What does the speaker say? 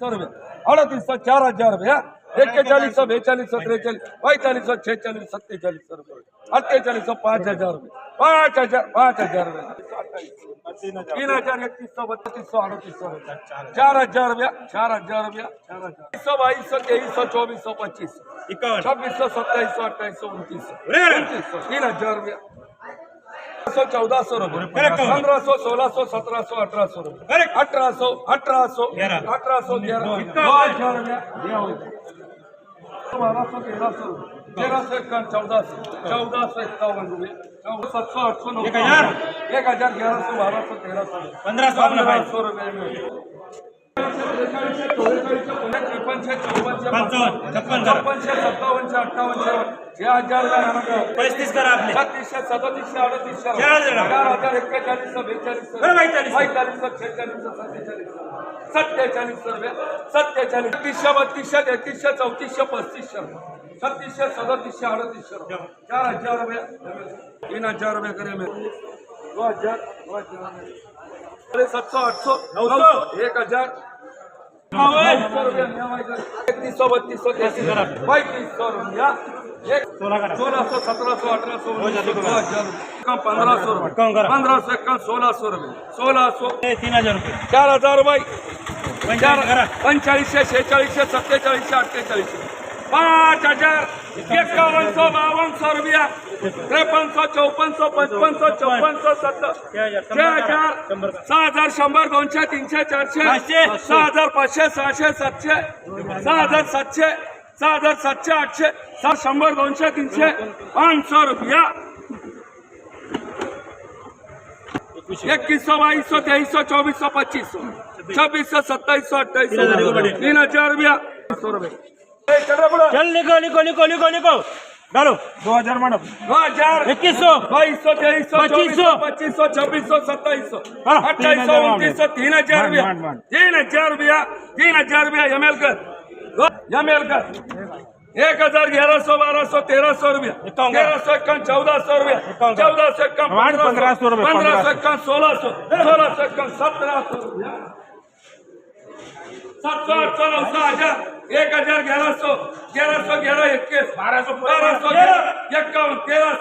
सौ रुपये अडतीस सौ चार हज़ार रुपये एक्केचाळीस सौ बेचाळीस सौ त्रेचाळीस पैंतालीस सौ छेचाळीस सत्तेचाळीस सौ रुपये अठ्ठेचाळीस सौ पाच हज़ार रुपये पाच हज़ार पाच हज़ार रुपये तीन हज़ार एकतीस सौ बत्तीस सौ अड़तीस सौ चार हज़ार रुपया चार हज़ार रुपया सौ बाईस सौ तेईस सौ चौबीस सौ पच्चीस छब्बीस सौ सत्ताईस सौ अट्ठाईस सौ उनतीस सौ उनतीस सौ तीन हज़ार रुपया सौ चौदह सौ करेक्ट. पंद्रह सौ सोलह सौ सत्रह सौ अठारह सौ करेक्ट. अठारह सौ अठारह सौ. अठारह सौ बारह सौ तेरह सौ तेरह सौ इक्यावन चौदह सौ चौदह सौ इक्यावन चौदह सात सौ आठ सौ नौ एक हज़ार. एक हज़ार ग्यारह सौ बारह सौ तेरह सौ पंद्रह सौ भाई. सौ रुपये में छप्पनशे सत्तावनशे अठ्ठावनशे छे हजार पस्तीस करा आपले. छत्तीसशे सदतीसशे अडतीसशे. चार हजार. एक्केचाळीस बेचाळीस. पैतालीस छेचाळीस सत्तेचाळीस सत्तेचाळीस. रुपये सत्तेचाळीस. तीसशे बत्तीसशे तेहतीसशे चौतीसशे पस्तीसशे. छत्तीसशे सदतीसशे अडतीसशे. चार हजार रुपये. तीन हजार रुपये करे में दो हजार दो हजार. सात सौ आठ सौ. नौ सौ. एक हजार. इकतीस सौ बत्तीस सौ तैतीस पैंतीस सौ रुपया एक सोलह करा सोलह सौ सत्रह सौ अठारह सौ उन्नीस सौ दो हज़ार कम पंद्रह सौ रुपये कम करा. पंद्रह सौ इक्यावन सोलह सौ रुपये सोलह सौ ए, तीन हज़ार रुपये चार हज़ार रुपये चार पंचाळीस करा पंचाळीसशे शेहेचाळीसशे सत्तेचाळीसशे अठ्ठेचाळीसशे पाच हज़ार इक्यावन सौ बावन सौ रुपया त्रेपन्न सौ चौपन सौ पचपन सौ चौपन सौ सत्तर। छह हज़ार छह हज़ार शंभर करा. सहा हज़ार शंभर दोनशे तीनशे चारशे पाचशे. सहा हज़ार पाचशे सहाशे सातशे सहा हज़ार सातशे सहा हज़ार सातशे आठशे सहा शंभर दोनशे तीनशे पाच सौ रुपया। इक्कीस सौ बाईस सौ तेईस सौ चौबीस सौ पच्चीस सौ छब्बीस सौ सत्ताईस सौ अट्ठाईस तीन सौ तीन हज़ार रुपया सौ रुपये। चल निको निको निको निको निको डालो। दो हज़ार मैडम दो हज़ार। इक्कीस सौ। बाईस सौ तेईस सौ पच्चीस सौ. पच्चीस सौ छब्बीस सौ सत्ताईस सौ। अट्ठाईस सौ उनतीस सौ तीन हज़ार रुपया. तीन हज़ार रुपया तीन हज़ार रुपया यमेल कर यमेल कर एक हज़ार ग्यारह सौ बारह सौ तेरह सौ रुपया। तेरह सौ इक्यावन चौदह सौ रुपया। चौदह सौ इक्यावन पंद्रह सौ। रुपया पंद्रह सौ इक्यावन सोलह सौ। सोलह सौ इक्यावन सत्रह सौ रुपया। सात सौ आठ सौ नौ सौ हज़ार। एक हज़ार ग्यारह सौ ग्यारह सौ ग्यारह इक्कीस बारह सौ बारह सौ इक्यावन तेरह